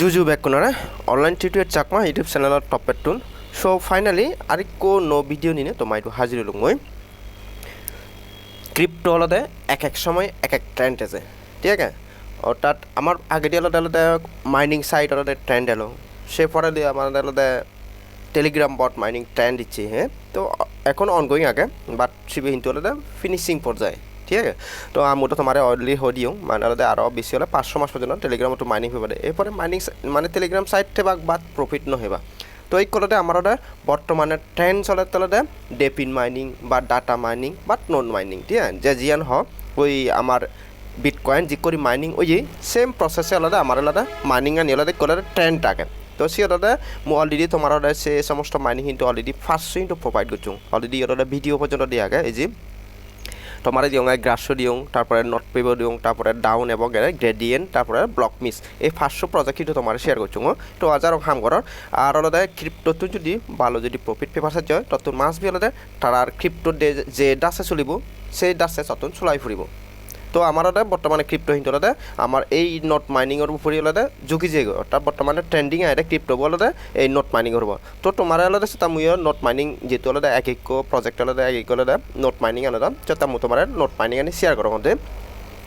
জুজু বেকুনারে online tutorial Chakma YouTube চেনেলত টপেটটোন চ' ফাইনালি আরেকো ন ভিডিও নিনে তোমার একটু হাজির হলো মই। ক্রিপ্টো আলাদা, এক এক সময়, এক এক ট্রেন্ড আছে। ঠিক আছে? অর্থাৎ আমার আগে দিয়ে আলাদা আলাদা মাইনিং সাইট আলাদা ট্রেন্ড এলো। সে পরে দিয়ে আমার আলাদা টেলিগ্রাম বট মাইনিং ট্রেন্ড দিচ্ছি হ্যাঁ? তো, এখন অনগোয়িং আগে বাট সিবি কিন্তু আলাদা ফিনিশিং পর্যায়ে। ঠিক আছে তো আমিতো তোমার অলরেডি হৈ দিওঁ। মানে আলাদা আরও বেশি হলে পাঁচশো মাস পর্যন্ত টেলিগ্রামতো মাইনিং হইবা এরপরে মাইনিং মানে টেলিগ্রাম সাইট থেবা বাদ প্রফিট নহইবা তো এই কলতে আমার বর্তমানে ট্রেন্ড চলে তলতে ডেপিন মাইনিং বা ডাটা মাইনিং বা নন মাইনিং ঠিক আছে? যে জিয়ান হোক ওই আমার বিটকয়েন যি করে মাইনিং ওই সেম প্রসেসে আলাদা আমার আলাদা মাইনিং আনি আলাদা কলে ট্রেন্ড থাকে। তো সে আলাদা মু অলরেডি তোমার সে সমস্ত মাইনিং কিন্তু অলরেডি ফার্স্ট কিন্তু প্রোভাইড করছ অলরেডি আলাদা ভিডিও পর্যন্ত দিয়া আগে এই যে তোমার দিওঁ গ্রাস্য দিওঁ, তারপরে নট পেব দিওঁ, তারপরে ডাউন এবং গ্রেডিয়েন্ট তারপরে ব্লক মিস এই ফার্স্ট প্রজেক্ট কিন্তু তোমার শেয়ার করছ তো হাজার হাম করার আর আলাদা ক্রিপ্টোটো যদি ভালো যদি প্রফিট পেপার সাহায্য হয় তত মাছ বি আলাদা তার ক্রিপ্টোর যে ডাসে চলিব, সেই ডাসে তত চলাই ফুরিব তো আমার বর্তমানে ক্রিপ্টো হিন্তু আলাদা আমার এই নট মাইনিংয়ের উপরে আলাদা ঝুঁকি যে অর্থাৎ বর্তমানে ট্রেন্ডিং আইডা ক্রিপ্টো আলাদা, এই নট মাইনিং হব তো তোমার আলাদা সেটা মুই নট মাইনিং যেহেতু আলাদা এক এক প্রজেক্ট আলাদা, এক এক আলাদা নট মাইনিং আলাদা সেটা মু তোমার নট মাইনিং আনি শেয়ার করো মধ্যে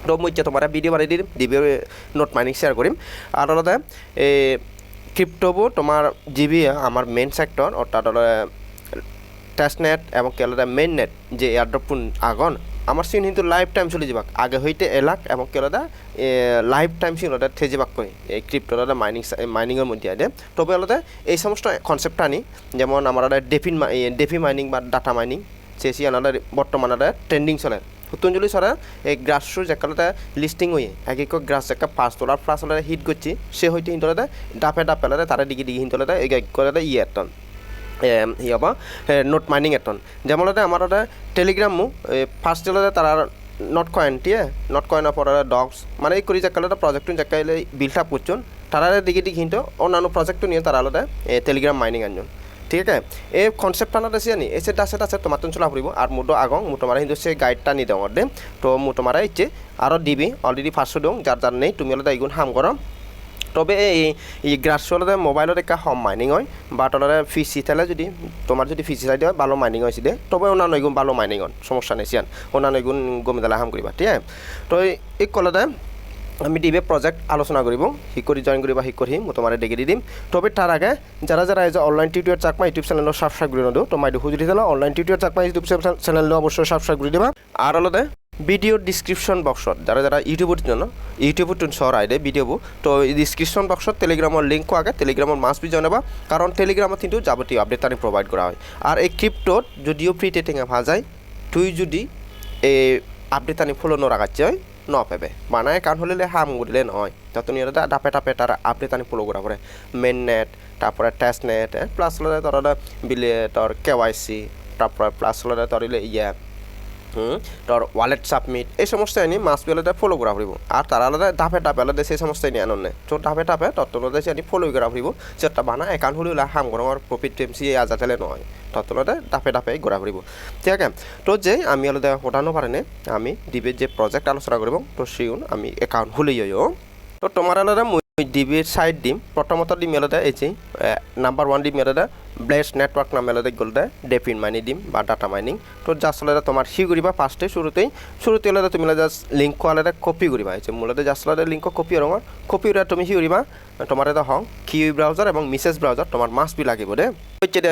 তো মই তোমার ভিডিও বানাই দিম দিবি নোট মাইনিং শেয়ার কৰিম। আৰু আলাদা এই ক্রিপ্টোবোৰ তোমাৰ জিবি আমার মেইন সেক্টর অর্থাৎ টেস্টনেট এবং কেলাদা মেইন নেট যে এয়ারড্রপ আগন আমার সিন কিন্তু লাইফ টাইম চলে যাবাক আগে হইতে এলাক এবং কেলাদা লাইফ টাইম সিন ওটা থে যাবাক কই, এই ক্রিপ্টোর মাইনিং মাইনিংয়ের মধ্যে আদে তবে আলাদা এই সমস্ত কনসেপ্ট আনি, যেমন আমার ডেফিন ডেফি মাইনিং বা ডাটা মাইনিং চেসি আনাদা বর্তমানে ট্রেন্ডিং চলে। হুতুঞ্জলি সরা এই গ্রাসর যেকালতে লিস্টিং হয়ে এক এক গ্রাস একটা পাঁচ ডলার প্লাস হিট করছি, সে হইতে হিন্তলে ডাপে ডাপে তারা ডিগি ডিগি হিন্তলে এই করে ইয়ে ই হব নোট মাইনিং এটন। যেমন আমার টেলিগ্রামও ফার্স্ট হলে তারা নট কয়েন টিয়ে নট কয়েনের পরে ডগস মানে এই করি যাকালে প্রজেক্ট যাকাইলে বিল্ড আপ করছুন তারা দিকে দিকে হিন্ত অন্যান্য প্রজেক্ট নিয়ে তারা আলাদা মাইনিং আনজন ঠিক আছে? এই কনসেপ্ট আনাত আছে নি এসে ডাসে ডাসে তোমার চলা ফুরিব আর মুটো আগং মু তোমার কিন্তু সে গাইডটা নি দেওয়ার দে তো মু তোমার ইচ্ছে। আরও দিবি অলরেডি ফার্স্ট দিও যার যার নেই, তুমি হলে ইগুণ হাম করো তবে এই এই গ্রাসলে মোবাইলত একটা হম মাইনিং হয়। বা তলে ফিসি থাকলে যদি তোমার যদি ফিসি চাই দিয়ে, ভালো মাইনিং হয়েছে দে। তবে অন্যান্য এগুণ ভালো মাইনিং হন সমস্যা নেই সিয়ান অন্যান্য এগুণ গমি দিলে হাম করিবা ঠিক তো এই কলতে আমি দিবে প্রজেক্ট আলোচনা কৰিব। সি কৰি জইন কৰিবা সি কৰি মই তোমাৰ ডিগ্ৰী দিম। তবে তাৰ আগে যারা যারা এই যে online tutorial Chakma YouTube channel subscribe করে নিদিও তো মাইটো সুযোগ দিলে online tutorial Chakma YouTube channel অবশ্যই সাবস্ক্রাইব করে দিবা। আর আলাদা ভিডিও ডিসক্রিপশন বক্সত যারা যারা ইউটিউবত জানো ইউটিউবত চৰ আইদে ভিডিঅ'বোৰ তো ডিসক্রিপশন বক্সত টেলিগ্রামৰ লিঙ্কও আগে। টেলিগ্রামৰ মাছ বি জনাবা কারণ টেলিগ্রামত কিন্তু যাবতীয় আপডেট তানি প্রোভাইড করা হয়। আর এই ক্রিপ্টোত যদিও ফ্রি টেটিংয়ে ভা যায় তুই যদি এই আপডেট আনি ফলো নরাগাচ্ছে হয় নপেবে মানে কারণ হলে হাম গুলিলে নহয় তত নিয়ে ডাপে টাপে তার আপডেট আনি ফলো করা পরে মেন নেট তারপরে টেস্ট নেট প্লাস হলে তোর বিলে তোর কে ওয়াই সি তারপরে প্লাস হলে তোর ইয়ে। তোর ওয়ালেট সাবমিট এই সমস্ত আনি মাছ পেলে ফলো করা ফুরিব। আর তারা আলাদা ধাপে টাপে আলাদা সেই সমস্ত আনি আনন্দ তো ধাপে টাপে তত্ত্বলতে আনি ফলো করা ফুরিব। যেটা বানা একাউন্ট হলে ওলা হাম গরম আর প্রফিট টেমসি আজাতেলে নহয় তত্ত্বলতে ধাপে ধাপে ঘোরা ফুরিব। ঠিক আছে? তো যে আমি আলাদা হটানো পারে আমি দিবে যে প্রজেক্ট আলোচনা করব, তো সিউন আমি একাউন্ট যাইও তো তোমার আলাদা ডিবির সাইড দিম প্রথমত দিম আলাদা এই যে নাম্বার ওয়ান দিম আলাদা ব্লেস নেটওয়ার্ক নামে আলাদা গলদা ডেফিন মাইনি দিম বা ডাটা মাইনিং তো জাস্ট আলাদা তোমার সি করিবা ফার্স্টে শুরুতেই শুরুতে আলাদা তুমি জাস্ট লিঙ্ক আলাদা কপি করিবা এই যে মূলত জাস্ট আলাদা লিঙ্ক কপি রঙর কপি করা তুমি সি করিবা তোমার এটা হং কিউ ব্রাউজার এবং মিসেস ব্রাউজার তোমার মাস বি লাগিব দে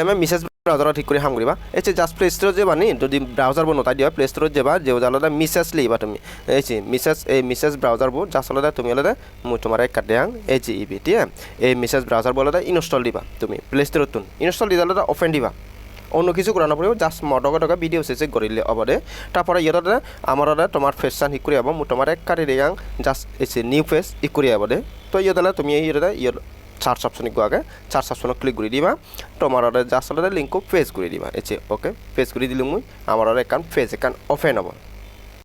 আমি মিসেস ব্রাউজার ঠিক করে হাম করিবা। এই যে জাস্ট প্লে স্টোর যাবা নি, যদি ব্রাউজার বো নতাই দিবা প্লে স্টোর যাবা, যে আলাদা মিসেস লিবা তুমি। এই যে মিসেস এই মিসেস ব্রাউজার বো জাস্ট আলাদা তুমি আলাদা, মু তোমার এক কাটে এই যে ইবি ঠিক এই মিসেস ব্রাউজার বো আলাদা ইনস্টল দিবা তুমি প্লে স্টোর তুন। ইনস্টল দিলে আলাদা ওপেন দিবা। অন্য কিছু করা নপড়ব জাস্ট মটকা টকা ভিডিও শেষে করিলে অবদে তারপরে ইয়ে আমার তোমার ফেসান হিক করে মু তোমার এক কাটি রেগাং জাস্ট এসে নিউ ফেস ই করে যাবদে তো ইয়ে তুমি ইয়ে ইয়ে সার্চ অপশনে আগে। সার্চ অপশনে ক্লিক করে দিবা। তোমার জাস্ট লিঙ্ক পেজ করে দিবা। এসে ওকে পেজ করে দিলে মুই। আমার আর একাউন্ট পেজ একাউন্ট ওপেন হব।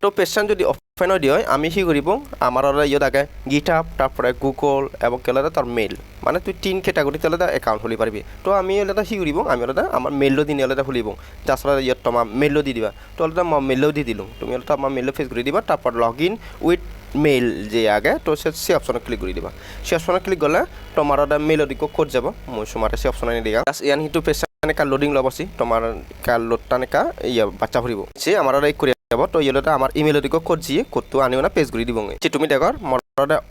তো পেজখান যদি ওপেন দিয়ে আমি কি করব? আমার আর ইয়ে থাকে গিটআপ তারপরে গুগল এবং কেলাদা তোর মেল মানে তুই তিন ক্যাটাগরি তেলে একাউন্ট খুলি পারবি। তো আমি এলাদা কি করব? আমি এলাদা আমার মেলও দিন এলাদা খুলিব। জাস্ট ইয়ে তোমার মেলও দি দিবা। তো আলাদা মেলও দি দিলুম। তুমি এলাদা আমার মেলও ফেস করে দিবা। তারপর লগ ইন উইথ মেইল যে আগে, তো সে সি অপশনে ক্লিক কৰি দিবা। সি অপশনে ক্লিক গ'লে তোমাৰ এটা মেইল অধিক ক'ত যাব? মই সুমাৰে সেই অপশনে নিদিয়া। ইয়ান সিটো পেছা এনেকা লোডিং ল'ব তোমার তোমাৰ কা লোডটা টানেকা ইয়া বাচ্চা ভরিব সে আমাৰ এই কৰি যাব, তো ইয়াতে আমাৰ ইমেইল দিক ক'ত যিয়ে ক'তটো আনি না পেজ কৰি দিব সে তুমি দেখৰ, মোৰ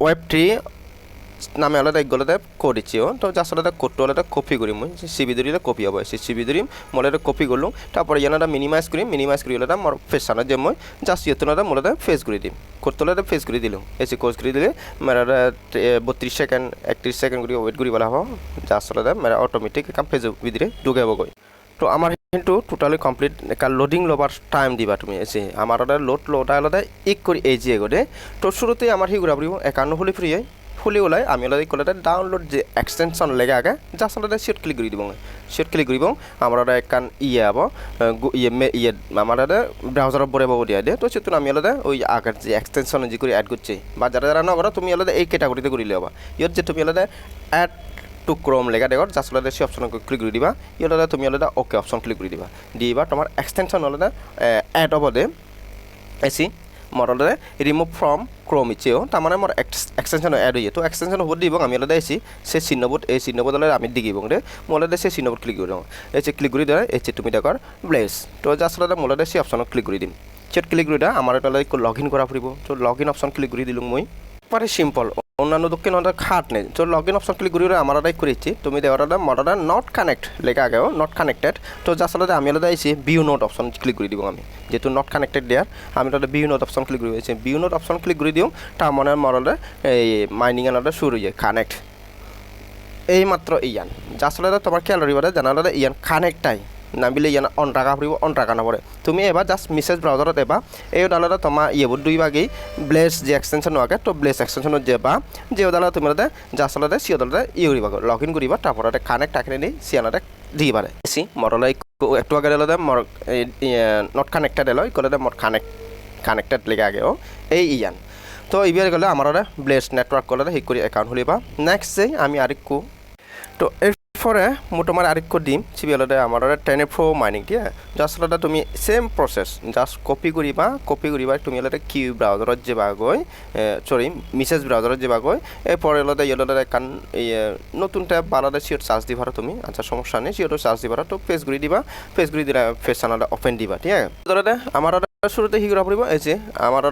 ৱেব থ্ৰী নামে আলাদা এগুলোতে কোড ইচ্ছিও তো জাস্ট আলাদা কোডটো আলাদা কপি করিম মুই। সিবি ধরিলে কপি হব। সে সিবি ধরিম মোলে কপি করলুম। তারপরে ইয়ানাটা মিনিমাইজ করিম মিনিমাইজ করি হলে মোর ফেস সানা যে মই জাস্ট ইয়েতনাটা মোলে ফেস করে দিম কোডটোলাতে ফেস করে দিলুম। এসে কোর্স করে দিলে মেরা বত্রিশ সেকেন্ড একত্রিশ সেকেন্ড করে ওয়েট করি বলা হব। জাস্ট আলাদা মেরা অটোমেটিক কাম ফেজ ভিতরে ঢুকে গৈ। তো আমার কিন্তু টোটালি কমপ্লিট একা লোডিং লবার টাইম দিবা তুমি। এসে আমার লোড লোটা আলাদা ইক করে এই যে গode তো শুরুতে আমার হি ঘুরা পড়ব একান্ন হলে ফ্রি ফুলি ওলাই আমি ওলাই কলে ডাউনলোড যে এক্সটেনশন লেগে আগে জাস্ট ওটা সিট ক্লিক করে দিব। সিট ক্লিক কৰিব আমাৰ একান ইয়ে হ'ব ইয়ে ইয়ে আমাৰ এটা ব্রাউজারত বরে পাবো দিয়া দিয়ে তো সেতু আমি আলাদা ওই আগের যে এক্সটেনশন যে করে অ্যাড করছে, বা যারা যারা নগর, তুমি আলাদা এই ক্যাটাগরিতে করিলে হবা ইয়াত যে তুমি আলাদা অ্যাড টু ক্রোম লেগা দেখৰ জাষ্ট আলাদা সেই অপশন ক্লিক কৰি দিবা। আলাদা তুমি আলাদা ওকে অপশন ক্লিক কৰি দিবা। দিবা তোমাৰ এক্সটেনশন আলাদা এড হ'ব দে। এসি মডেলে রিমুভ ফ্রম ক্রোম ইচ্ছেও তার মানে মোর এক্সটেনশন অ্যাড হয়ে তো এক্সটেনশন হব দিব, আমি আলাদা এসি সে চিহ্নবোধ এই চিহ্নবোধ আলাদা আমি দিগিব রে মোলাদা সেই চিহ্নবোধ ক্লিক করে এই ক্লিক করে দেওয়া এই তুমি দেখর ব্লেস তো জাস্ট আলাদা মোলাদা সে অপশন ক্লিক করে দিম। চেট ক্লিক করে দেওয়া আমার এটা লগ ইন করা ফুরিব তো লগ ইন অপশন ক্লিক করে দিলোঁ মই। পরে সিম্পল অন্যান্য দক্ষিণ হতে খাট নেই। তো লগ ইন অপশন ক্লিক করি আমার আদায় করেছি। তুমি দেওয়াটা মডাটা নট কানেক্ট লেখা আগেও নট কানেক্টেড তো জাস্ট আলাদা আমি আলাদা আইছি বিউ নোট অপশন ক্লিক করে দিব আমি। যেহেতু নট কানেক্টেড দেয়ার আমি তাহলে বিউ নোট অপশন ক্লিক করে দিয়েছি। বিউ নোট অপশন ক্লিক করে দিও তার মানে মডালে এই মাইনিং আলাদা শুরু হয়ে কানেক্ট এই মাত্র ইয়ান জাস্ট আলাদা তোমার খেয়াল রাখবে, জানা আলাদা ইয়ান কানেক্টাই নামিলে ইয়ান অন টাকা ফুৰিব অন টাকা নপৰে। তুমি এবাৰ জাষ্ট মেছেজ ব্ৰাউজাৰত এবাৰ এই ওদালত তোমাৰ ইয়েবোৰ দুই ভাগেই ব্লেছ যে এক্সটেনশ্যন হোৱাকৈ তো ব্লেছ এক্সটেনশ্যনত যাবা যে ওদালত তুমি তাতে জাষ্ট আলাদা সি ওদালতে ই কৰিবা লগ ইন কৰিবা, তাৰপৰা কানেক্ট টাকিনে দি সি আলাদা দিবাৰে সি মৰলৈ একটু আগে দিলে মর নট কানেক্টেড এলো ইকলে মর কানেক্ট কানেক্টেড লেগে আগে ও এই ইয়ান। তো এইবার গেলে আমার ব্লেস নেটওয়ার্ক করলে ঠিক করে অ্যাকাউন্ট খুলিবা। নেক্সট যে আমি আরেকটু তো এরপরে তোমার আরেকটু দিম সিবিএলতে আমার টেনে প্রো মাইনিং আছে? জাস্ট আলাদা তুমি সেম প্রসেস জাস্ট কপি করিবা কপি করিবা তুমি আলাদা কিউ ব্রাউজারত যাবা গৈ সরি মেসেজ ব্রাউজারত যাবা গৈ, এরপরে আলাদা ইয়েলাদা একান নতুন ট্যাব বা আলাদা সিওর চার্জ দিবা তুমি আচ্ছা সমস্যা নেই সিওর চার্জ দিবা তো পেজ ঘুরি দিবা পেজ ঘুরি দিলে ফেস আলাদা ওপেন দিবা, ঠিক আছে? আমার শুরুতে কি করা পড়ব এই যে আমার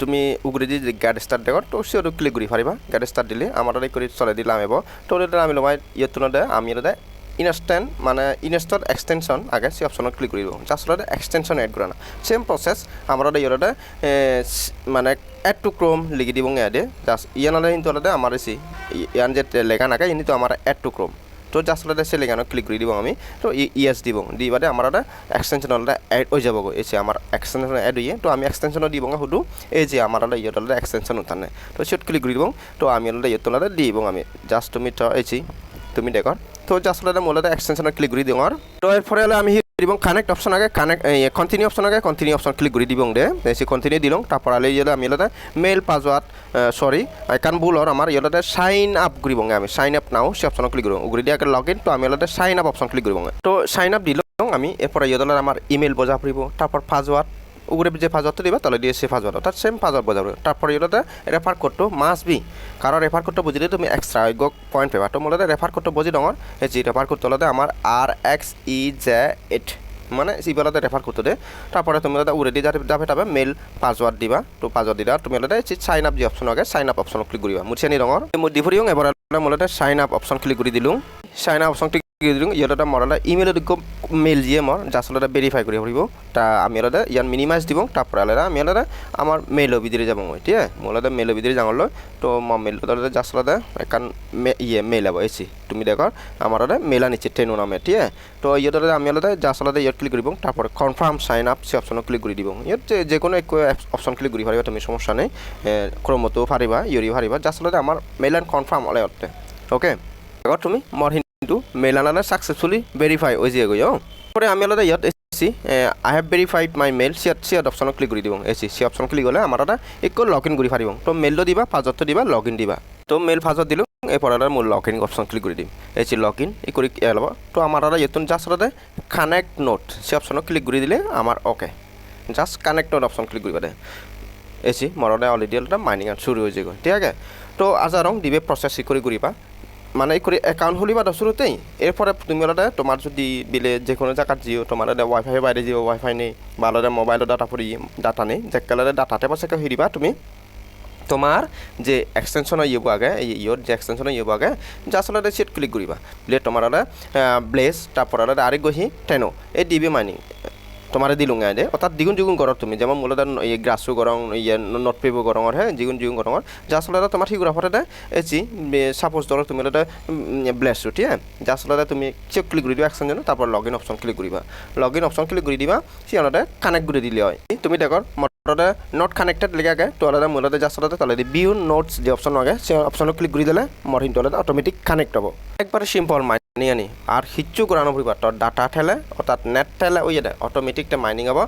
তুমি উগরে যে গাড়ি স্টার্ট দেখো তো সে ক্লিক করি পারিবা গাড়ি স্টার্ট দিলে আমার করে চলে দিলাম এব তো আমি লমাই ইয়ে তুলতে আমি এটা ইনস্ট্যান্ট মানে ইনস্টল এক্সটেনশন আগে সে অপশনত ক্লিক কৰিব জাষ্ট এক্সটেনশন এড কৰা না। সেম প্রসেস আমার ইয়াতে মানে এড টু ক্রোম লিখি দিব ইয়াতে। জাস্ট ইয়ান কিন্তু ওলাতে আমার এসি ইয়ান যে লেখা নাকে ইনি তো আমার এড টু ক্রোম তো জাস্ট ওটা সেলে কেন ক্লিক করে দিব আমি। তো ইয়েস দিব। দি বাদে আমার এটা এক্সটেনশন ওটা এড হয়ে যাব এই যে আমার এক্সটেনশন এড হয়ে তো আমি এক্সটেনশনও দিব শুধু। এই যে আমার ওটা ওলাতে এক্সটেনশন উঠানে। তো সেট ক্লিক করে দিব। তো আমি ওলাতে ইয়েত ওলাতে দিব আমি। জাস্ট তুমি এই তুমি দেখো। তো জাস্ট মোলাতে এক্সটেনশন ক্লিক করে দিওঁ আর। তো এরপরে আমি দিব কানেক্ট অপশন আগে কানেক্ট কন্টিনিউ অপশন আগে কন্টিনিউ অপশন ক্লিক করে দিবং দে। সে কন্টিনিউ দিলং, তারপর আলে ইয়ে আমি ইলাতে মেল পাসওয়ার্ড সরি কান ভুল হর আমার ইয়েলাতে সাইন আপ করিবং আমি। সাইন আপ নাও সে অপশন ক্লিক করব উগরি দিয়ে লগ ইন তো আমি ইলাতে সাইন আপ অপশন ক্লিক করব তো সাইন আপ দিলাম আমি, এরপরে ইয়ে আমার ইমেল বজা পড়ব, তারপর পাসওয়ার্ড উপরে যে পাসওয়ার্ডটা দিবা, তাহলে দিয়ে সে পাসওয়ার্ড অর্থাৎ সেম পাসওয়ার্ড বোঝাবে তারপরে এটাতে রেফার কোডটো মাছ বি কারণ রেফার কোডটো বুঝিলে তুমি এক্সট্রা অজ্ঞ পয়েন্ট পাবা তো মোলতে রেফার কোডটো বুঝি ডঙর এই যে রেফার কোড তলতে আমার আর এক্স ই জে এইট মানে সিবেলাতে রেফার করতে দে। তারপরে তুমি দাদা উড়ে দিয়ে যাবে যাবে মেল পাসওয়ার্ড দিবা। তো পাসওয়ার্ড দিলা, তুমি দাদা সাইন আপ যে অপশন আগে সাইন আপ অপশন ক্লিক করিবা। মুছিয়ানি রঙর মই ডিফুরিং এবার মোলতে সাইন আপ অপশন ক্লিক করে দিলুম সাইন আপ অপশন ক্লিক দিলোঁ ইয়াতে মৰালে ইমেইলত মেইল যিয়ে মোৰ জাষ্ট আলাদা ভেৰিফাই কৰি ফুৰিব তা আমি আলাদা ইয়াত মিনিমাইজ দিব তারপরে আলাদা আমি আলাদা আমার মেইল ভিতরে যাব মই, ঠিক আছে? মোৰ আলাদা মেইল ভিতরে যাওয়ার তো মই মেইল আলাদা একান ইয়ে মেইল আব, এসি, তুমি দেখো, আমার আলাদা মেইল আনিছে টেনো নামে, ঠিক আছে? তো ইয়াত আমি আলাদা জাস্ট আলাদা ইয়াত ক্লিক কৰিব তারপরে কনফার্ম সাইন আপ সে অপশনত ক্লিক কৰি দিব। ইয়াত যে কোনো এক অপশন ক্লিক কৰি পাৰিবা তুমি সমস্যা নেই। ক্রমতো পাৰিবা ইউৰি পাৰিবা জাষ্ট আলাদা আমার মেইল কনফার্ম ওলাই ওকে দেখো তুমি মোৰ কিন্তু মেইল আনালে সাকসেসফুলি ভেরিফাই হয়ে যায় গই পরে আমি আলাদা ইয়াত AC I have verified my mail সিয়াত সিয়াত অপশন ক্লিক করে দিব এসি সি অপশন ক্লিক হলে আমার এটা একটু লগ ইন করে পারিব তো মেইলটো দিবা পাঁচত দিবা লগ ইন দিবা। তো মেইল ফাজত দিলোঁ, এরপরে মোৰ লগ ইন অপশন ক্লিক করে দিম। এসি লগ ইন ই করে এলাব তো আমার এটা ইয়তুন জাস্ট আলাদা কানেক্ট নোট সে অপশন ক্লিক করে দিলে আমার okay just connect note option click করিবা দে। এসি মরদে অলরেডি অলরেডি মাইনিং শুরু হয়ে যাবে ঠিক আছে? তো আজারং দিবে প্রসেস করে করিবা মানে এই করে অ্যাকাউন্ট হলিবা শুরুতেই, এরপরে তুমি অলরেডি তোমার যদি বিলে যে কোনো জায়গার জিও, তোমার ওয়াইফাই বাইরে জিও ওয়াইফাই নেই, বা অলরেডি মোবাইলের ডাটা পরি ডাটা নেই যে কালারে ডাটাতে পাশে হিরিবা তুমি। তোমার যে এক্সটেনশন ইয়েব আগে ইয়র যে এক্সটেনশন ইয়েব আগে যা আসলে সেট ক্লিক করিবা বলে তোমার ব্লেস তারপর আরেক গহি টেনো এই ডিবি মাইনিং তোমার দিলুং দে অর্থাৎ দ্বিগুণ দ্বিগুণ গরম তুমি। যেমন মূলত এই গ্রাসু গরম ইয়ে নট পেব গরমর হ্যাঁ দ্বিগুণ দ্বিগুণ গরমর যা আসলে তোমার ঠিক ফটে এচি সাপোজ ধরো তুমি এটা ব্লেসু ঠিক আছে যা আসলে তুমি চেক ক্লিক করে দিবা এক্সচেঞ্জ তারপর লগ ইন অপশন ক্লিক করিবা লগ ইন অপশন ক্লিক করে দিবা, সে কানেক্ট করে দিলে হয়। তুমি দেখো মোটরে নট কানেক্টেড লেগে আগে তো আলাদা মূলত যা আসলে তাহলে বিউ নোটস যে অপশন আগে সে অপশন ক্লিক করে দিলে মোর কিন্তু অটোমেটিক কানেক্ট হব। একবারে সিম্পল মাইনি আনি। আর হিচ্ছু করানো পরিবার তোর ডাটা ঠেলে অর্থাৎ নেট ঠেলে ওই দে অটোমেটিকটা মাইনিং হব।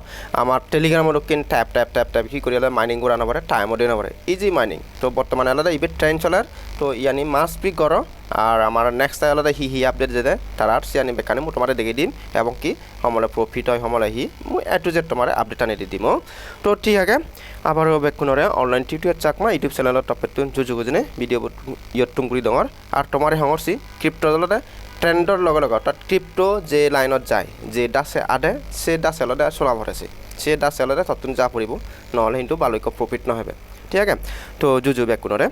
আমার টেলিগ্রামের কিন ট্যাপ ট্যাপ ট্যাপ ট্যাপ কি করে মাইনিং করানো পারে টাইমও দিন পারে ইজি মাইনিং তো বর্তমানে আলাদা ইবে ট্রেন চলার তো ইয়ানি মাস বি করো আর আমার নেক্সট আলাদা হি হি আপডেট যে দেয় তার আর সিয়ানি বেকানে মই তোমার দেখে দিম এবং কি সমলে প্রফিট হয় সমলে হি মই এ টু জেড তোমার আপডেট আনি দিম তো ঠিক আছে আবারও বেকুনরে অনলাইন টিউটোরিয়াল চাকমা ইউটিউব চ্যানেলত টপেটো জুজু গুজনে ভিডিঅ' ইয়ত তুংগুৰি ডঙৰ আৰু। তোমাৰ সংৰচি ক্ৰিপ্টৰ জলতে ট্ৰেণ্ডৰ লগে লগে, অৰ্থাৎ ক্ৰিপ্ট যে লাইনত যায়, যে দাসে আদে, সে দাসে অলদে চলা ভরেছে সে দাসে অলদে ততুন যা পৰিব, নহ'লে কিন্তু বালৈক প্ৰফিট নহ'ব। ঠিক আছে তো জুজু বেকুনৰে